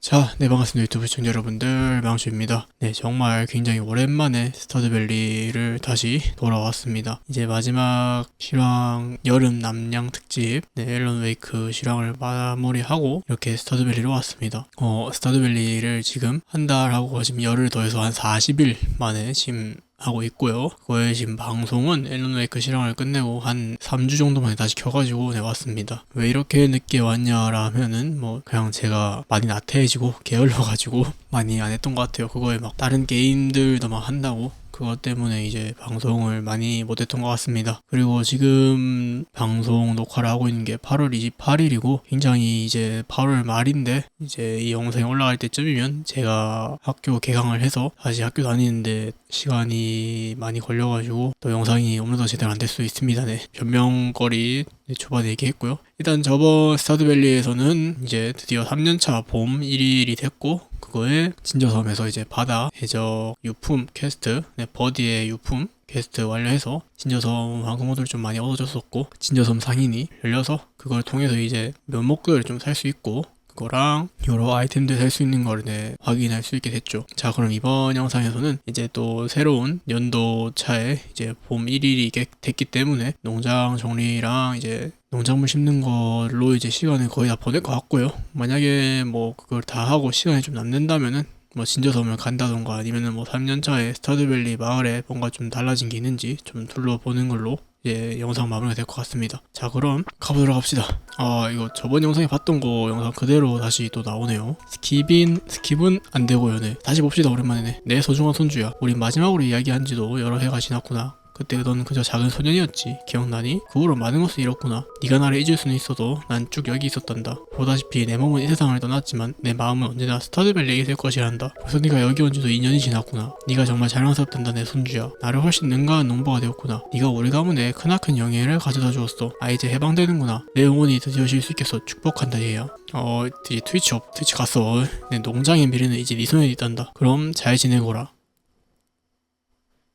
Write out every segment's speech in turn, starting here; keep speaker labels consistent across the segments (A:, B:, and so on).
A: 자, 네 반갑습니다 유튜브 시청자 여러분들 망주입니다. 네 정말 굉장히 오랜만에 스타드밸리를 다시 돌아왔습니다. 이제 마지막 실황 여름 남양 특집 네 앨런 웨이크 실황을 마무리하고 이렇게 스타드밸리로 왔습니다. 어 스타드밸리를 지금 한 달하고 지금 열흘 더해서 한 40일 만에 지금 하고 있고요. 그거에 지금 방송은 앨런 웨이크 실황을 끝내고 한 3주 정도 만에 다시 켜가지고 네 왔습니다. 왜 이렇게 늦게 왔냐라면은 뭐 그냥 제가 많이 나태해지고 게을러가지고 많이 안 했던 것 같아요. 그거에 막 다른 게임들도 막 한다고 그것 때문에 이제 방송을 많이 못했던 것 같습니다. 그리고 지금 방송 녹화를 하고 있는 게 8월 28일이고 굉장히 이제 8월 말인데 이제 이 영상이 올라갈 때쯤이면 제가 학교 개강을 해서 다시 학교 다니는데 시간이 많이 걸려가지고 또 영상이 업로드 제대로 안 될 수 있습니다. 네. 변명거리 네, 초반에 얘기했고요. 일단 저번 스타드밸리에서는 이제 드디어 3년차 봄 1일이 됐고 그거에 진저섬에서 이제 바다 해적 유품 퀘스트 네, 버디의 유품 퀘스트 완료해서 진저섬 항공모드를 좀 많이 얻어졌었고 진저섬 상인이 열려서 그걸 통해서 이제 면목들을 좀 살 수 있고 그거랑 여러 아이템들 살 수 있는 걸 네, 확인할 수 있게 됐죠. 자, 그럼 이번 영상에서는 이제 또 새로운 연도 차에 이제 봄 1일이 됐기 때문에 농장 정리랑 이제 농작물 심는 걸로 이제 시간을 거의 다 보낼 것 같고요. 만약에 뭐 그걸 다 하고 시간이 좀 남는다면은 뭐 진저섬을 간다던가 아니면은 뭐 3년차에 스타드밸리 마을에 뭔가 좀 달라진 게 있는지 좀 둘러보는 걸로 이제 영상 마무리가 될 것 같습니다. 자 그럼 가보도록 합시다. 아 이거 저번 영상에 봤던 거 영상 그대로 다시 또 나오네요. 스킵인 스킵은 안 되고요. 네 다시 봅시다 오랜만이네. 내 소중한 손주야. 우리 마지막으로 이야기한 지도 여러 해가 지났구나. 그때 넌 그저 작은 소년이었지. 기억나니? 그 후로 많은 것을 잃었구나. 네가 나를 잊을 수는 있어도 난 쭉 여기 있었단다. 보다시피 내 몸은 이 세상을 떠났지만 내 마음은 언제나 스타드밸리에 있을 것이란다. 벌써 네가 여기 온 지도 2년이 지났구나. 네가 정말 자랑스럽단다 내 손주야. 나를 훨씬 능가한 농부가 되었구나. 네가 우리 가문에 크나큰 영예를 가져다 주었어. 아 이제 해방되는구나. 내 영혼이 드디어 쉴 수 있겠어. 축복한다 얘야. 어 이제 트위치 업 트위치 갔어. 내 농장의 미래는 이제 네 손에 있단다. 그럼 잘 지내거라.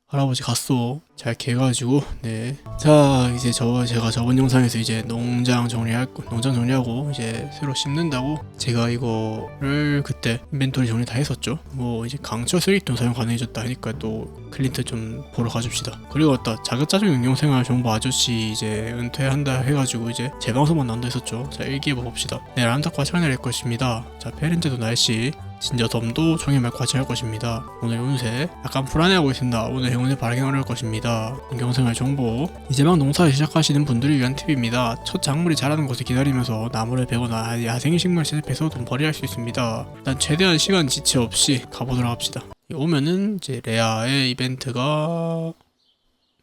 A: 할아버지 갔어. 잘 개가지고 네. 자 이제 저 제가 저번 영상에서 이제 농장 정리할 거- 농장 정리하고 이제 새로 심는다고 제가 이거를 그때 인벤토리 정리 다 했었죠. 뭐 이제 강철 쓰레기통 사용 가능해졌다 하니까 또 클린트 좀 보러 가줍시다. 그리고 또 자급자족 영영생활 정보 아저씨 이제 은퇴한다 해가지고 이제 재방송만 난다 했었죠. 자 일기예보 봅시다. 네 람닥과 차례를 할 것입니다. 자 페렌제도 날씨 진저섬도 종이말 과치할 것입니다. 오늘 운세 약간 불안해하고 있습니다. 오늘 행운을 발견을 할 것입니다. 인경생활 정보 이제 막 농사를 시작하시는 분들을 위한 팁입니다. 첫 작물이 자라는 것을 기다리면서 나무를 베거나 야생식물 채집해서 돈 벌이 할 수 있습니다. 일단 최대한 시간 지체 없이 가보도록 합시다. 오면은 이제 레아의 이벤트가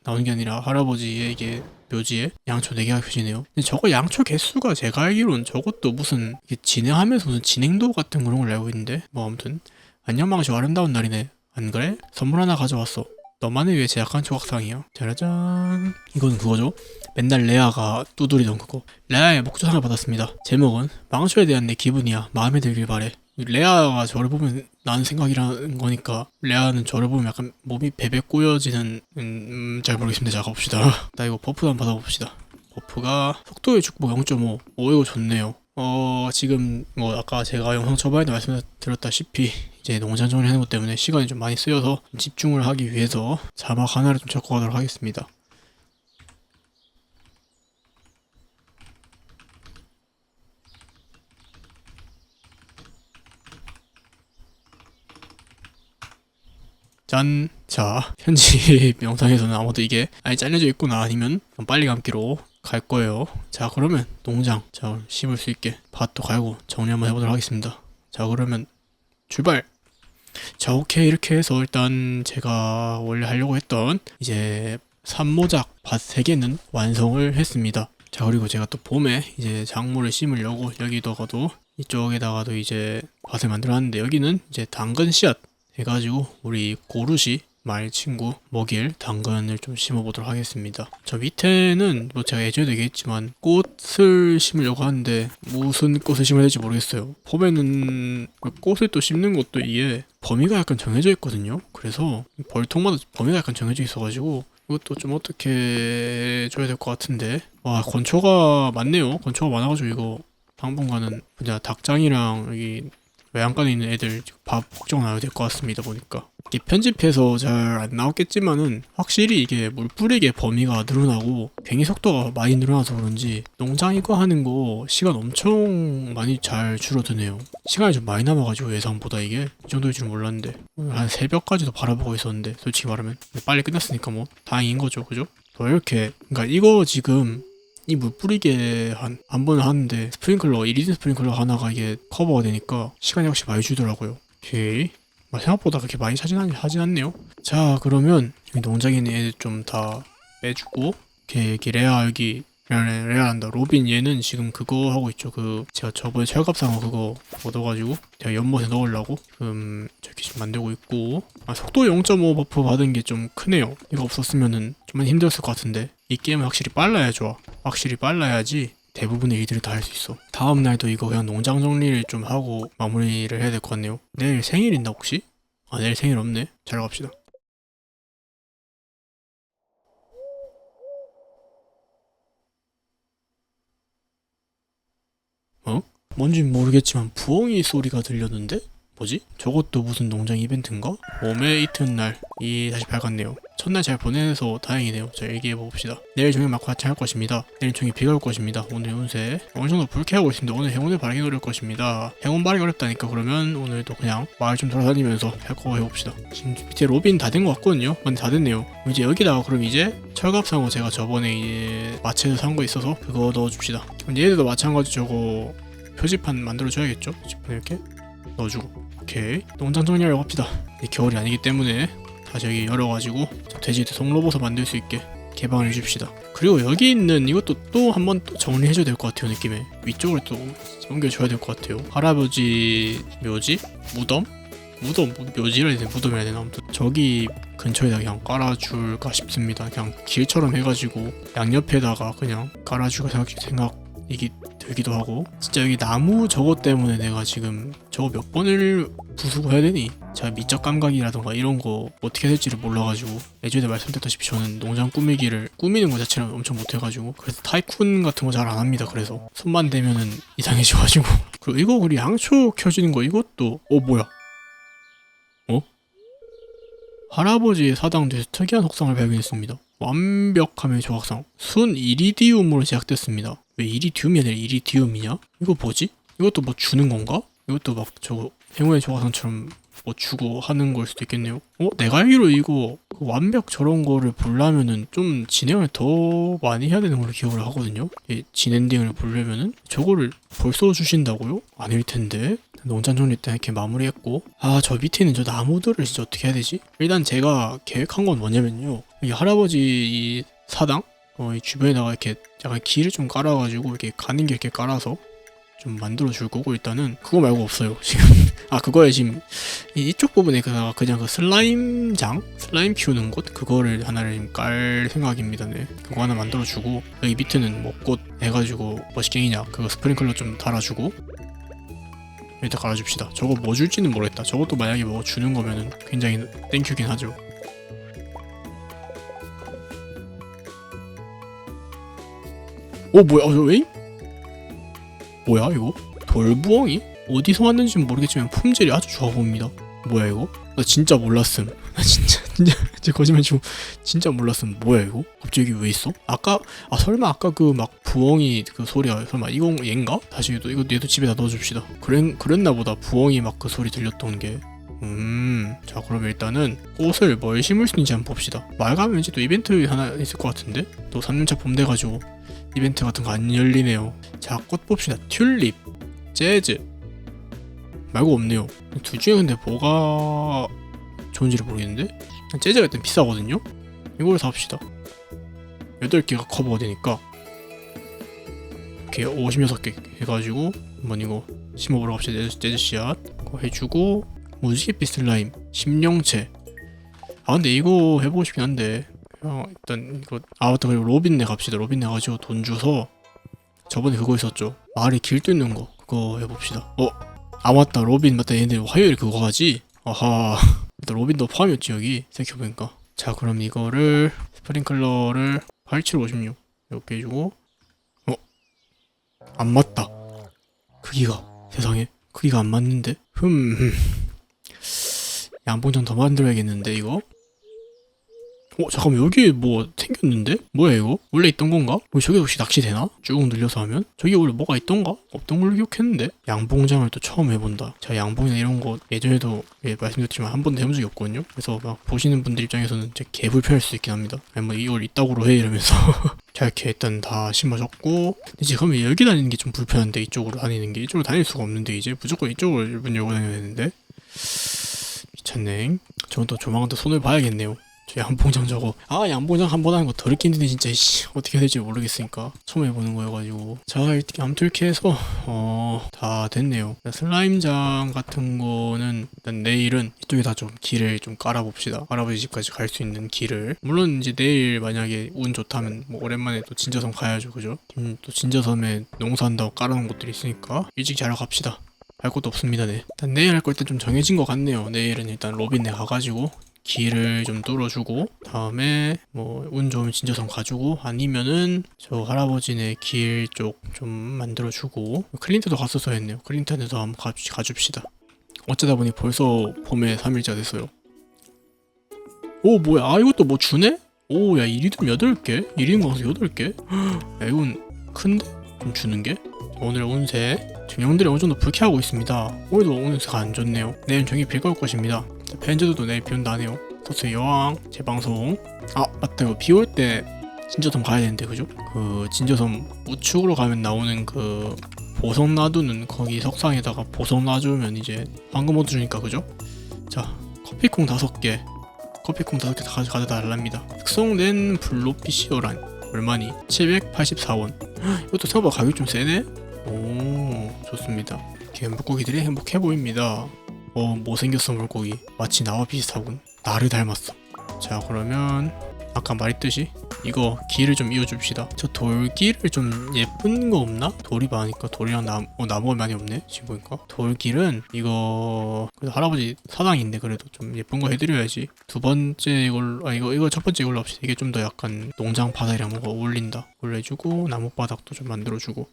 A: 나오는 게 아니라 할아버지에게 묘지에 양초 4개가 펴지네요. 근데 저거 양초 개수가 제가 알기로는 저것도 무슨 진행하면서 무슨 진행도 같은 그런 걸 알고 있는데? 뭐 아무튼 안녕 망쇼 아름다운 날이네. 안 그래? 선물 하나 가져왔어. 너만을 위해 제작한 조각상이야. 짜라잔. 이거는 그거죠? 맨날 레아가 두드리던 그거. 레아의 목조상을 받았습니다. 제목은 망쇼에 대한 내 기분이야. 마음에 들길 바래 레아가 저를 보면 나는 생각이라는 거니까 레아는 저를 보면 약간 몸이 베베 꼬여지는 음, 음, 잘 모르겠습니다. 자 가봅시다. 나 이거 버프 한번 받아봅시다. 버프가 속도의 축복 0.5 오. 이거 좋네요. 어 지금 뭐 아까 제가 영상 초반에도 말씀드렸다시피 이제 농장 정리하는 것 때문에 시간이 좀 많이 쓰여서 집중을 하기 위해서 자막 하나를 좀 적고 가도록 하겠습니다 짠. 자, 편집 영상에서는 아무도 이게 아예 잘려져 있구나 아니면 좀 빨리 감기로 갈 거예요. 자, 그러면 농장 자 심을 수 있게 밭도 갈고 정리 한번 해보도록 하겠습니다. 자, 그러면 출발. 자, 오케이 이렇게 해서 일단 제가 원래 하려고 했던 이제 산모작 밭 3개는 완성을 했습니다. 자, 그리고 제가 또 봄에 이제 작물을 심으려고 여기다가도 이쪽에다가도 이제 밭을 만들었는데 여기는 이제 당근 씨앗 해가지고 우리 고루시 말 친구 먹일 당근을 좀 심어보도록 하겠습니다. 저 밑에는 뭐 제가 예전에도 얘기했지만 꽃을 심으려고 하는데 무슨 꽃을 심어야 될지 모르겠어요. 봄에는 그 꽃을 또 심는 것도 이게 범위가 약간 정해져 있거든요. 그래서 벌통마다 범위가 약간 정해져 있어가지고 이것도 좀 어떻게 줘야 될 것 같은데 와 건초가 많네요. 건초가 많아가지고 이거 당분간은 그냥 닭장이랑 여기 외양간에 있는 애들 밥 걱정 안 해도 될 것 같습니다 보니까. 이게 편집해서 잘 안 나왔겠지만은 확실히 이게 물 뿌리게 범위가 늘어나고 괜히 속도가 많이 늘어나서 그런지 농장 이거 하는 거 시간 엄청 많이 잘 줄어드네요. 시간이 좀 많이 남아가지고 예상보다 이게 이 정도일 줄 몰랐는데. 한 새벽까지도 바라보고 있었는데 솔직히 말하면. 빨리 끝났으니까 뭐 다행인 거죠 그죠? 더 이렇게 그러니까 이거 지금 이 물 뿌리게 한 한번 하는데 스프링클러 1인 스프링클러 하나가 이게 커버가 되니까 시간이 확실히 많이 주더라고요. 오케이. 뭐 생각보다 그렇게 많이 않, 하진 않네요. 자 그러면 농장에 있는 애들 좀 다 빼주고 이렇게 레아 여기 레아 레아한다. 로빈 얘는 지금 그거 하고 있죠. 그 제가 저번에 철갑상어 그거 얻어가지고 제가 연못에 넣으려고 지금 저렇게 지금 만들고 있고. 아 속도 0.5 버프 받은 게 좀 크네요. 이거 없었으면은 좀 많이 힘들었을 것 같은데. 이 게임은 확실히 빨라야 좋아. 확실히 빨라야지 대부분의 일들을 다 할 수 있어. 다음 날도 이거 그냥 농장 정리를 좀 하고 마무리를 해야 될 것 같네요. 내일 생일 있나 혹시? 아 내일 생일 없네. 잘 갑시다 어? 뭔진 모르겠지만 부엉이 소리가 들렸는데? 뭐지? 저것도 무슨 농장 이벤트인가? 웜의 이튿날. 이 다시 밝았네요. 첫날 잘 보내서 다행이네요. 자 일기해 봅시다. 내일 종일 마크 같이 할 것입니다. 내일 종일 비가 올 것입니다. 오늘 운세. 어느 정도 불쾌하고 있습니다. 오늘 행운을 바라기 어려울 것입니다. 행운 바라기 어렵다니까 그러면 오늘도 그냥 마을 좀 돌아다니면서 할거 해봅시다. 지금 밑에 로빈 다 된 것 같거든요. 근데 다 됐네요. 이제 여기다가 그럼 이제 철갑상어 제가 저번에 이제 마체에서 산 거 있어서 그거 넣어줍시다. 그럼 얘들도 마찬가지 저거 표지판 만들어줘야겠죠? 이렇게 넣어주고. 오케이. 농장 정리하려고 합시다. 겨울이 아니기 때문에 다시 여기 열어가지고 돼지한테 송로버섯 만들 수 있게 개방을 해줍시다. 그리고 여기 있는 이것도 또 한번 또 정리해줘야 될 것 같아요 느낌에. 위쪽으로 또 옮겨줘야 될 것 같아요. 할아버지 묘지? 무덤? 무덤 묘지라 해야 되나? 무덤이라 해야 되나? 아무튼 저기 근처에다 그냥 깔아줄까 싶습니다. 그냥 길처럼 해가지고 양옆에다가 그냥 깔아줄까 생각, 생각이기 들기도 하고 진짜 여기 나무 저거 때문에 내가 지금 저거 몇 번을 부수고 해야 되니? 제가 미적 감각이라던가 이런 거 어떻게 될지를 몰라가지고 예전에 말씀드렸다시피 저는 농장 꾸미기를 꾸미는 거 자체를 엄청 못해가지고 그래서 타이쿤 같은 거 잘 안 합니다. 그래서 손만 대면은 이상해져가지고. 그리고 이거 우리 양초 켜지는 거 이것도 어 뭐야? 어? 할아버지의 사당돼서 특이한 속성을 발견했습니다. 완벽함의 조각상 순 이리디움으로 제작됐습니다 왜 이리디움이 아니라 이리디움이냐? 이거 뭐지? 이것도 뭐 주는 건가? 이것도 막 저거 행운의 조각상처럼 뭐 주고 하는 걸 수도 있겠네요. 어? 내가 알기로 이거 그 완벽 저런 거를 보려면은 좀 진행을 더 많이 해야 되는 걸로 기억을 하거든요. 이 진엔딩을 보려면은 저거를 벌써 주신다고요? 아닐 텐데. 농장 정리 때 이렇게 마무리했고 아 저 밑에 있는 저 나무들을 진짜 어떻게 해야 되지? 일단 제가 계획한 건 뭐냐면요. 이 할아버지 이 사당 어, 이 주변에다가 이렇게 약간 길을 좀 깔아가지고 이렇게 가는 길 이렇게 깔아서 좀 만들어 줄 거고 일단은 그거 말고 없어요 지금. 아 그거에 지금 이- 이쪽 부분에 그냥 그냥 그 슬라임장? 슬라임 키우는 곳? 그거를 하나를 깔 생각입니다. 네. 그거 하나 만들어 주고 여기 밑에는 뭐 꽃 해가지고 멋있갱이냐 그거 스프링클러 좀 달아주고 일단 깔아줍시다. 저거 뭐 줄지는 모르겠다. 저것도 만약에 뭐 주는 거면은 굉장히 땡큐긴 하죠 어 뭐야 어, 왜? 뭐야 이거? 돌부엉이? 어디서 왔는지는 모르겠지만 품질이 아주 좋아 보입니다 뭐야 이거? 나 진짜 몰랐음 나 진짜 진짜 진짜 거짓말 치고 진짜 몰랐음 뭐야 이거? 갑자기 왜 있어? 아까 아 설마 아까 그 막 부엉이 그 소리가 설마 이거 얘인가? 다시 또 이거 얘도 집에다 넣어줍시다 그랬, 그랬나 보다 부엉이 막 그 소리 들렸던 게 음, 자 그럼 일단은 꽃을 뭘 심을 수 있는지 한번 봅시다. 말 가면 왠지 또 이벤트 하나 있을 것 같은데? 또 3년차 봄 돼가지고 이벤트 같은 거 안 열리네요. 자, 꽃 봅시다. 튤립, 재즈 말고 없네요. 둘 중에 근데 뭐가 좋은지를 모르겠는데? 재즈가 일단 비싸거든요? 이걸 삽시다. 8개가 커버가 되니까 이렇게 56개 해가지고 한번 이거 심어보러 갑시다. 재즈, 재즈 씨앗 해주고 무지개빛 슬라임 심령체 아 근데 이거 해보고 싶긴 한데 어, 일단 이거 아 맞다. 그리고 로빈네 갑시다. 로빈네 가지고 돈 주서 저번에 그거 있었죠. 마을에 길 뚫는 거. 그거 해봅시다. 어? 아 맞다. 로빈 맞다. 얘네 화요일 그거 하지? 아하. 일단 로빈도 포함이었지 여기. 생각해보니까. 자 그럼 이거를 스프링클러를 8756 이렇게 해주고. 어? 안 맞다. 크기가. 세상에. 크기가 안 맞는데? 흠. 양봉장 더 만들어야겠는데 이거? 어 잠깐만 여기 뭐 생겼는데? 뭐야 이거? 원래 있던 건가? 뭐 저기 혹시 낚시 되나? 쭉 늘려서 하면? 저기 원래 뭐가 있던가? 없던 걸로 기억했는데? 양봉장을 또 처음 해본다 제가 양봉이나 이런 거 예전에도 예, 말씀드렸지만 한 번도 해본 적이 없거든요 그래서 막 보시는 분들 입장에서는 진짜 개 불편할 수 있긴 합니다 아니 뭐 이걸 이따구로 해 이러면서 자 이렇게 일단 다 심어줬고 근데 지금 여기 다니는 게 좀 불편한데 이쪽으로 다니는 게 이쪽으로 다닐 수가 없는데 이제 무조건 이쪽으로 일본 열고 다녀야 되는데 미쳤네 저는 또 조만간 또 손을 봐야겠네요 저 양봉장 저거. 아 양봉장 한 번 하는 거 더럽게 힘든데 진짜 씨. 어떻게 해야 될지 모르겠으니까. 처음 해보는 거여가지고. 자 이렇게 아무튼 이렇게 해서 어 다 됐네요. 슬라임장 같은 거는 일단 내일은 이쪽에다 좀 길을 좀 깔아봅시다. 할아버지 집까지 갈 수 있는 길을. 물론 이제 내일 만약에 운 좋다면 뭐 오랜만에 또 진저섬 가야죠 그죠? 음, 또 진저섬에 농사한다고 깔아놓은 곳들이 있으니까 일찍 자러 갑시다. 할 것도 없습니다 네. 일단 내일 할거 일단 좀 정해진 것 같네요. 내일은 일단 로빈에 가가지고 길을 좀 뚫어주고 다음에 뭐 운 좋으면 진저섬 가주고 아니면은 저 할아버지네 길 쪽 좀 만들어주고 클린트도 갔어서 했네요 클린트한테도 한번 가, 가줍시다 어쩌다 보니 벌써 봄에 3일차 됐어요 오 뭐야 아 이것도 뭐 주네? 오 야 이리듬 8개? 이리듬 광수 8개? 야 이건 큰데? 좀 주는 게? 오늘 운세 지금 영들이 어느 정도 불쾌하고 있습니다 오늘도 운세가 안 좋네요 내일 종이 비가 올 것입니다 팬즈도 내일 비 온다네요 서스 여왕 재방송 아 맞다 이거 비 올 때 진저섬 가야 되는데 그죠? 그 진저섬 우측으로 가면 나오는 그 보석 놔두는 거기 석상에다가 보석 놔주면 이제 황금 모드 주니까 그죠? 자 커피콩 다섯 개 커피콩 다섯 개 다 가져다 달랍니다 특성된 블로피시오란 얼마니? 784원 이것도 생각보다 가격이 좀 세네? 오 좋습니다 이렇게 물고기들이 행복해 보입니다 어 못생겼어 물고기. 마치 나와 비슷하군. 나를 닮았어. 자 그러면 아까 말했듯이 이거 길을 좀 이어줍시다. 저 돌길을 좀 예쁜 거 없나? 돌이 많으니까 돌이랑 나무 어, 나무가 많이 없네 지금 보니까. 돌길은 이거 그래도 할아버지 사당인데 그래도 좀 예쁜 거 해드려야지. 두 번째 이걸로 아 이거 이거 첫 번째 이걸로 합시다. 이게 좀 더 약간 농장 바닥이랑 뭔가 어울린다. 이걸로 해주고 나무 바닥도 좀 만들어주고.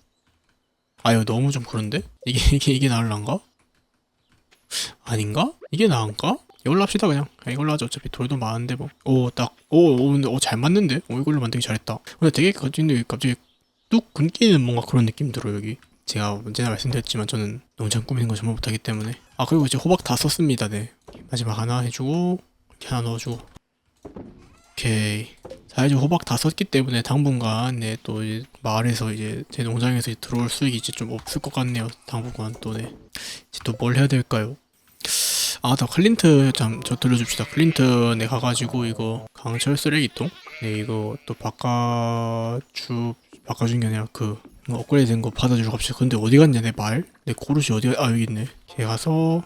A: 아 이거 너무 좀 그런데? 이게 이게 이게 나을란가? 아닌가? 이게 나은가? 이걸로 합시다 그냥. 그냥 이걸로 하자 어차피 돌도 많은데 뭐오딱오 근데 오잘 맞는데? 오 이걸로 만들기 잘했다. 근데 되게 갑자기 갑자기 뚝 끊기는 뭔가 그런 느낌 들어 여기. 제가 언제나 말씀드렸지만 저는 농장 꾸미는 거 정말 못하기 때문에. 아 그리고 이제 호박 다 썼습니다 네. 마지막 하나 해주고 이렇게 하나 넣어주고 오케이 자 이제 호박 다 썼기 때문에 당분간 네 또 마을에서 이제 제 농장에서 이제 들어올 수익이 이제 좀 없을 것 같네요 당분간 또 네 이제 또 뭘 해야 될까요 아, 나 클린트 참 저 들려줍시다. 클린트네 가가지고 이거 강철 쓰레기통. 네 이거 또 바꿔주 바꿔준 게 아니라 그 이거 업그레이드 된 거 받아주러 갑시다. 근데 어디 갔냐 내 말? 내 고르시 어디 가? 아 여기 있네. 걔 가서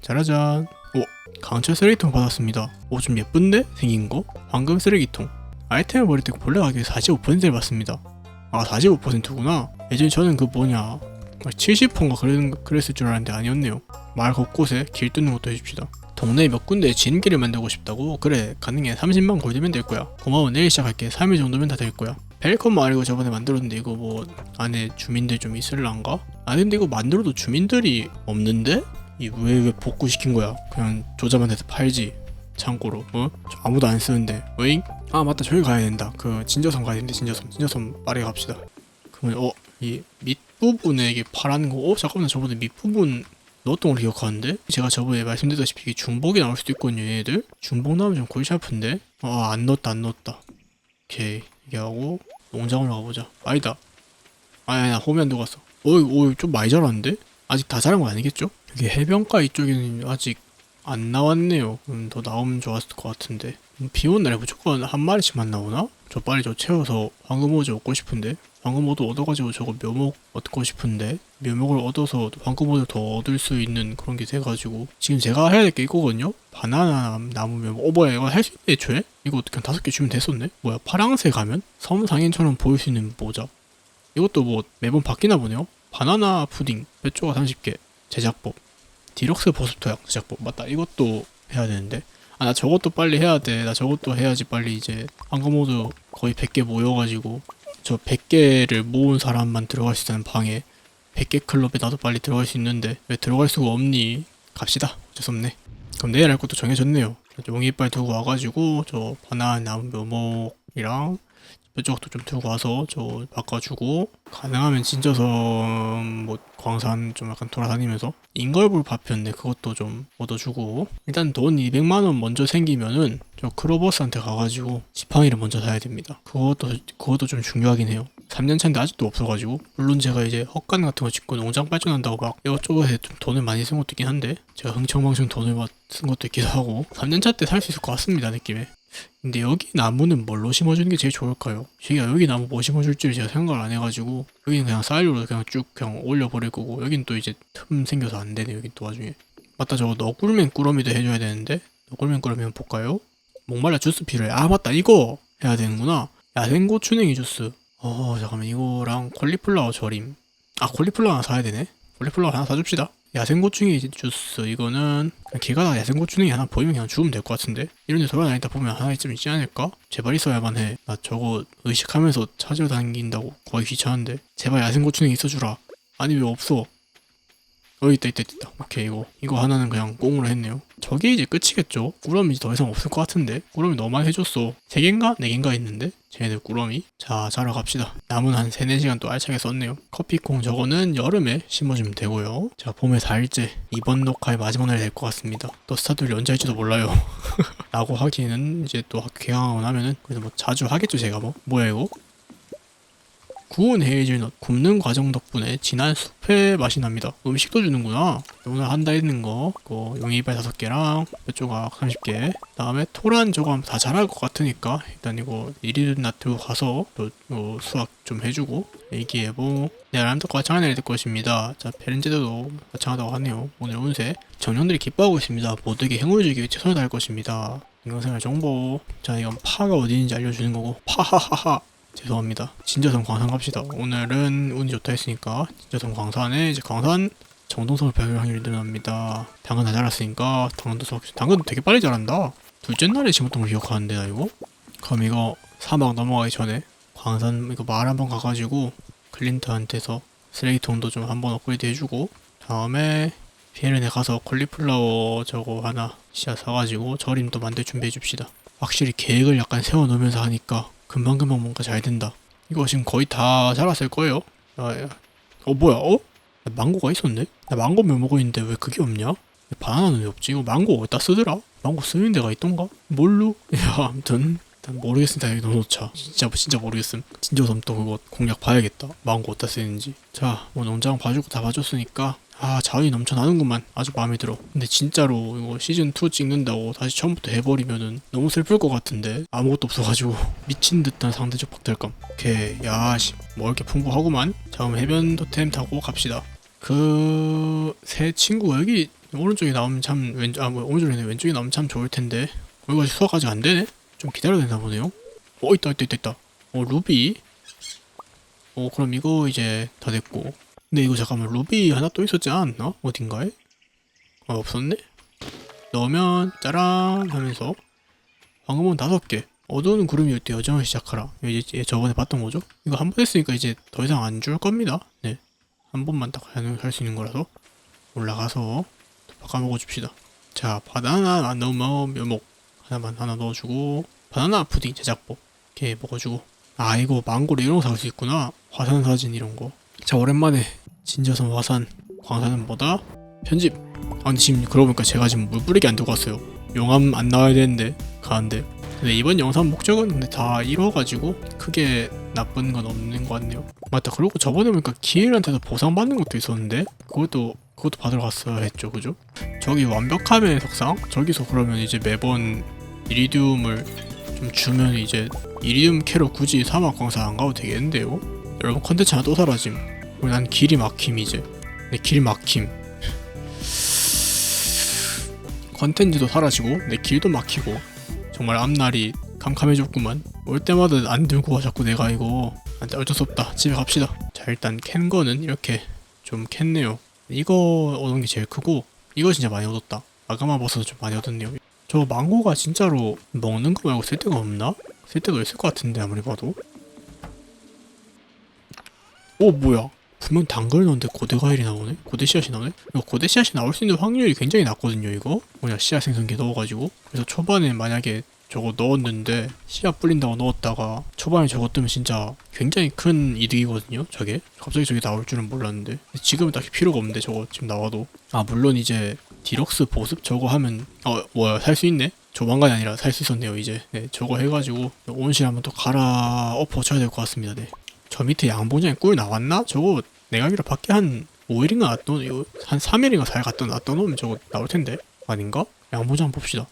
A: 짜라잔. 오 강철 쓰레기통 받았습니다. 오 좀 예쁜데 생긴 거? 황금 쓰레기통. 아이템을 버릴 때 본래 가격이 45%를 받습니다. 아 45%구나. 예전에 저는 그 뭐냐 70%인가 그랬, 그랬을 줄 알았는데 아니었네요. 마을 곳곳에 길 뚫는 것도 해줍시다. 동네에 몇 군데 지름길을 만들고 싶다고? 그래 가능해 30만 골드면 될 거야. 고마워 내일 시작할게 3일 정도면 다 될 거야. 펠컨 마을 이거 저번에 만들었는데 이거 뭐 안에 주민들 좀 있을란가? 아니 근데 이거 만들어도 주민들이 없는데? 이왜왜 왜 복구시킨 거야? 그냥 조자만 해서 팔지. 창고로 어? 저 아무도 안 쓰는데 어잉? 아 맞다 저기 가야 된다 그 진저섬 가야 되는데 진저섬 진저섬 빠르게 갑시다 그러면 어 이 밑부분에 이게 파란 거 어? 잠깐만 저번에 밑부분 넣었던 걸 기억하는데 제가 저번에 말씀드렸다시피 중복이 나올 수도 있거든요 얘네들 중복 나오면 좀 골치 아픈데 아 안 넣었다 안 넣었다 오케이 이게 하고 농장으로 가보자 아니다 아니 아니 호면 누 갔어 어이 어이 좀 많이 자랐는데? 아직 다 자란 거 아니겠죠? 여기 해변가 이쪽에는 아직 안 나왔네요. 음, 더 나오면 좋았을 것 같은데. 음, 비 오는 날에 무조건 한 마리씩만 나오나? 저 빨리 저 채워서 황금오지 얻고 싶은데. 황금오도 얻어가지고 저거 묘목 얻고 싶은데. 묘목을 얻어서 황금오를 더 얻을 수 있는 그런 게 돼가지고. 지금 제가 해야 될 게 이거거든요? 바나나 나무 묘목. 어 뭐야 이거 할 수 있네 애초에? 이거 그냥 다섯 개 주면 됐었네? 뭐야 파랑새 가면? 섬상인처럼 보일 수 있는 모자. 이것도 뭐 매번 바뀌나 보네요? 바나나 푸딩. 몇 조각 30개 제작법 디럭스 버스터약 제작법 맞다 이것도 해야 되는데 아 나 저것도 빨리 해야 돼 나 저것도 해야지 빨리 이제 황금모드 거의 100개 모여가지고 저 100개를 모은 사람만 들어갈 수 있다는 방에 100개 클럽에 나도 빨리 들어갈 수 있는데 왜 들어갈 수가 없니? 갑시다. 어쩔 수 없네. 그럼 내일 할 것도 정해졌네요. 용이 이빨 두고 와가지고 저 바나나 나무 묘목이랑 이쪽도 좀 들고 와서 저 바꿔주고 가능하면 진저섬 뭐 광산 좀 약간 돌아다니면서 인걸불 파편인데 그것도 좀 얻어주고 일단 돈 200만원 먼저 생기면은 저 크로버스한테 가가지고 지팡이를 먼저 사야 됩니다. 그것도 그것도 좀 중요하긴 해요. 3년 차인데 아직도 없어가지고. 물론 제가 이제 헛간 같은 거 짓고 농장 발전한다고 막 이것저것 해좀 돈을 많이 쓴 것도 있긴 한데 제가 흥청망청 돈을 막쓴 것도 있기도 하고 3년 차 때 살 수 있을 것 같습니다 느낌에 근데 여기 나무는 뭘로 심어주는 게 제일 좋을까요? 제가 여기 나무 뭐 심어줄지 제가 생각을 안 해가지고 여기는 그냥 쌀로 그냥 쭉 그냥 올려버릴 거고 여긴 또 이제 틈 생겨서 안 되네 여긴 또 나중에. 맞다 저거 너꿀맨 꾸러미도 해줘야 되는데? 너꿀맨 꾸러미 한번 볼까요? 목말라 주스 필요해. 아 맞다 이거 해야 되는구나. 야생고추 냉이 주스. 어 잠깐만 이거랑 콜리플라워 절임. 아 콜리플라워 하나 사야 되네? 콜리플라워 하나 사줍시다 야생고추냉이 주스 이거는 그냥 길 가다가 야생고추냉이 하나 보이면 그냥 주우면 될 것 같은데 이런 데 돌아다니다 보면 하나쯤 있지 않을까? 제발 있어야만 해. 나 저거 의식하면서 찾으러 다닌다고 거의 귀찮은데 제발 야생고추냉이 있어주라. 아니 왜 없어? 여기 있다 있다 있다. 오케이 이거 이거 하나는 그냥 꽁으로 했네요. 저게 이제 끝이겠죠? 꾸러미 더 이상 없을 것 같은데 꾸러미 너만 해줬어. 세 개인가 네 개인가 있는데 쟤네들 꾸러미. 자 자러 갑시다. 남은 한 3, 4시간 또 알차게 썼네요. 커피콩 저거는 여름에 심어주면 되고요. 자 봄에 4일째 이번 녹화의 마지막 날이 될 것 같습니다. 또 스타들이 언제 할지도 몰라요. 라고 하기에는 이제 또 개강하고 나면은 그래도 뭐 자주 하겠죠 제가 뭐 뭐야 이거 구운 헤이즐넛 굽는 과정 덕분에 진한 숲의 맛이 납니다. 음식도 주는구나. 오늘 한다 했는 거 이거 용이발 5개랑 몇 조각 30개. 다음에 토란 저거 다 잘할 것 같으니까 일단 이거 이리나 들고 가서 또 어, 수학 좀 해주고 얘기해보. 네 람덕과 마찬가지를 될 것입니다. 자 베렌제도도 마찬가지라고 하네요. 오늘 운세 정령들이 기뻐하고 있습니다. 모두에게 행운을 주기 위해 최선을 다할 것입니다. 인간생활 정보. 자 이건 파가 어디 있는지 알려주는 거고. 파하하하 죄송합니다. 진저성 광산 갑시다. 오늘은 운이 좋다 했으니까 진저성 광산에 이제 광산 정동성을 발견할 확률이 늘어납니다. 당근 다 자랐으니까 당근도 수확 당근도 되게 빨리 자란다. 둘째 날에 심었던 걸 기억하는데 나 이거? 그럼 이거 사막 넘어가기 전에 광산 이거 마을 한번 가가지고 클린트한테서 쓰레기통도 좀 한번 업그레이드 해주고 다음에 비에른에 가서 콜리플라워 저거 하나 씨앗 사가지고 절임도 만들 준비해 줍시다. 확실히 계획을 약간 세워놓으면서 하니까 금방금방 뭔가 잘 된다 이거 지금 거의 다 자랐을 거예요 아, 야. 어 뭐야 어? 나 망고가 있었네? 나 망고 묘먹고 있는데 왜 그게 없냐? 바나나는 왜 없지? 이거 망고 어디다 쓰더라? 망고 쓰는 데가 있던가? 뭘로? 야 아무튼 일단 모르겠습니다 여기 넣어놓자 진짜 진짜 모르겠음 진저섬 또 그거 공략 봐야겠다 망고 어디다 쓰는지 자 뭐 농장 봐주고 다 봐줬으니까 아 자원이 넘쳐나는구만. 아주 마음에 들어. 근데 진짜로 이거 시즌2 찍는다고 다시 처음부터 해버리면은 너무 슬플 것 같은데? 아무것도 없어가지고 미친 듯한 상대적 박탈감. 오케이 야씨. 뭐 이렇게 풍부하구만? 자 그럼 해변 토템 타고 갑시다. 그 새 친구가 여기 오른쪽에 나오면 참 왼쪽 아뭐 오른쪽에 왼쪽에 나오면 참 좋을 텐데. 어, 이거 수학 아직 안 되네? 좀 기다려야 되나 보네요. 어 있다 있다 있다 있다. 어 루비? 어 그럼 이거 이제 다 됐고 근데 이거 잠깐만 루비 하나 또 있었지 않았나? 어딘가에? 아 없었네? 넣으면 짜란 하면서 황금은 다섯 개. 어두운 구름이 올때 여정을 시작하라. 이제 얘 저번에 봤던 거죠? 이거 한 번 했으니까 이제 더 이상 안 줄 겁니다. 네 한 번만 딱 할 수 있는 거라서 올라가서 바꿔먹어 줍시다. 자 바나나 안 넣으면 묘목. 하나만 하나 넣어주고 바나나 푸딩 제작법. 이렇게 먹어주고. 아 이거 망고로 이런 거살수 있구나. 화산 사진 이런 거 자 오랜만에 진저선 화산 광산은 뭐다 편집. 아 근데 지금 그러고 보니까 제가 지금 물 뿌리기 안 들고 왔어요. 용암 안 나와야 되는데 가는데. 근데 이번 영상 목적은 근데 다 이뤄가지고 크게 나쁜 건 없는 것 같네요. 맞다. 그리고 저번에 보니까 기일한테도 보상받는 것도 있었는데 그것도 그것도 받으러 갔어야 했죠. 그죠? 저기 완벽함의 석상? 저기서 그러면 이제 매번 이리듐을 좀 주면 이제 이리듐 캐로 굳이 사막 광산 안 가도 되겠는데요? 여러분 컨텐츠 하나 또 사라짐 난 길이 막힘 이제. 내길 막힘. 컨텐츠도 사라지고 내 길도 막히고. 정말 앞날이 캄캄해졌구만. 올 때마다 안 들고 와 자꾸 내가 이거. 어쩔 수 없다. 집에 갑시다. 자 일단 캔 거는 이렇게 좀 캤네요. 이거 얻은 게 제일 크고 이거 진짜 많이 얻었다. 아가마 버섯도 좀 많이 얻었네요. 저 망고가 진짜로 먹는 거 말고 쓸 데가 없나? 쓸 데가 있을 것 같은데 아무리 봐도 오 뭐야? 분명 넣었는데 고대 과일이 나오네? 고대 씨앗이 나오네? 이거 고대 씨앗이 나올 수 있는 확률이 굉장히 낮거든요 이거? 뭐냐 씨앗 생성기 넣어가지고. 그래서 초반에 만약에 저거 넣었는데 씨앗 뿌린다고 넣었다가 초반에 저거 뜨면 진짜 굉장히 큰 이득이거든요 저게? 갑자기 저게 나올 줄은 몰랐는데. 지금은 딱히 필요가 없는데 저거 지금 나와도. 아 물론 이제 디럭스 보습 저거 하면 어 뭐야 살 수 있네? 조만간이 아니라 살 수 있었네요 이제. 네 저거 해가지고 온실 한번 또 갈아 엎어 쳐야 될 것 같습니다 네 저 밑에 양봉장에 꿀 나왔나? 저거 내가 알기로 밖에 한 5일인가 놔둬 한 3일인가 4일 갖다 놔둬 놓으면 저거 나올 텐데 아닌가? 양봉장 봅시다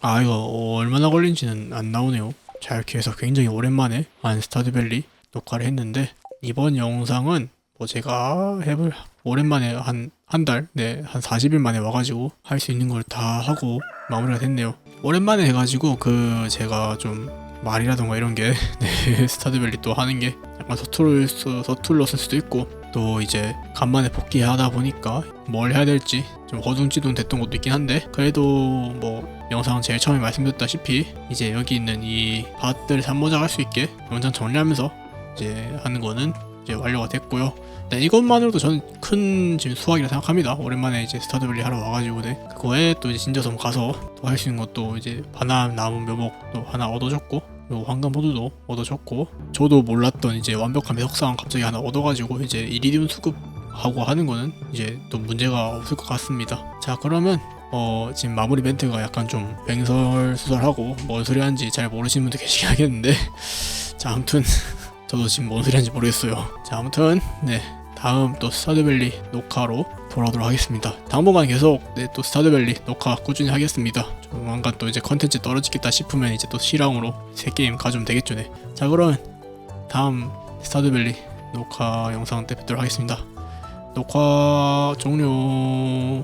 A: 아 이거 얼마나 걸린지는 안 나오네요 잘 키워서 굉장히 오랜만에 한 스타드밸리 녹화를 했는데 이번 영상은 뭐 제가 해볼 오랜만에 한 한 달, 네, 한 40일 만에 와가지고 할 수 있는 걸 다 하고 마무리가 됐네요. 오랜만에 해가지고 그 제가 좀 말이라던가 이런 게 네, 스타드밸리 또 하는 게 약간 서툴 수, 서툴렀을 수도 있고 또 이제 간만에 복귀하다 보니까 뭘 해야 될지 좀 허둥지둥 됐던 것도 있긴 한데 그래도 뭐 영상 제일 처음에 말씀드렸다시피 이제 여기 있는 이 밭들 산모작 할 수 있게 영상 정리하면서 이제 하는 거는 이제 완료가 됐고요. 네, 이것만으로도 저는 큰 지금 수확이라 생각합니다. 오랜만에 이제 스타드밸리 하러 와가지고 네. 그거에 또 이제 진저섬 가서 또 할 수 있는 것도 이제 바람 나무 묘목도 하나 얻어줬고 요 황금 보드도 얻어줬고 저도 몰랐던 이제 완벽한 배석상 갑자기 하나 얻어가지고 이제 이리디움 수급 하고 하는 거는 이제 또 문제가 없을 것 같습니다. 자 그러면 어 지금 마무리 멘트가 약간 좀 뱅설수설하고 뭔 소리 하는지 잘 모르시는 분도 계시긴 하겠는데 자 아무튼 저도 지금 뭔 소리 하는지 모르겠어요. 자 아무튼 네 다음 또 스타드밸리 녹화로 돌아오도록 하겠습니다. 당분간 계속 네, 또 스타드밸리 녹화 꾸준히 하겠습니다. 조만간 또 이제 컨텐츠 떨어지겠다 싶으면 이제 또 실황으로 새 게임 가져오면 되겠죠. 네. 자 그러면 다음 스타드밸리 녹화 영상 때 뵙도록 하겠습니다. 녹화 종료.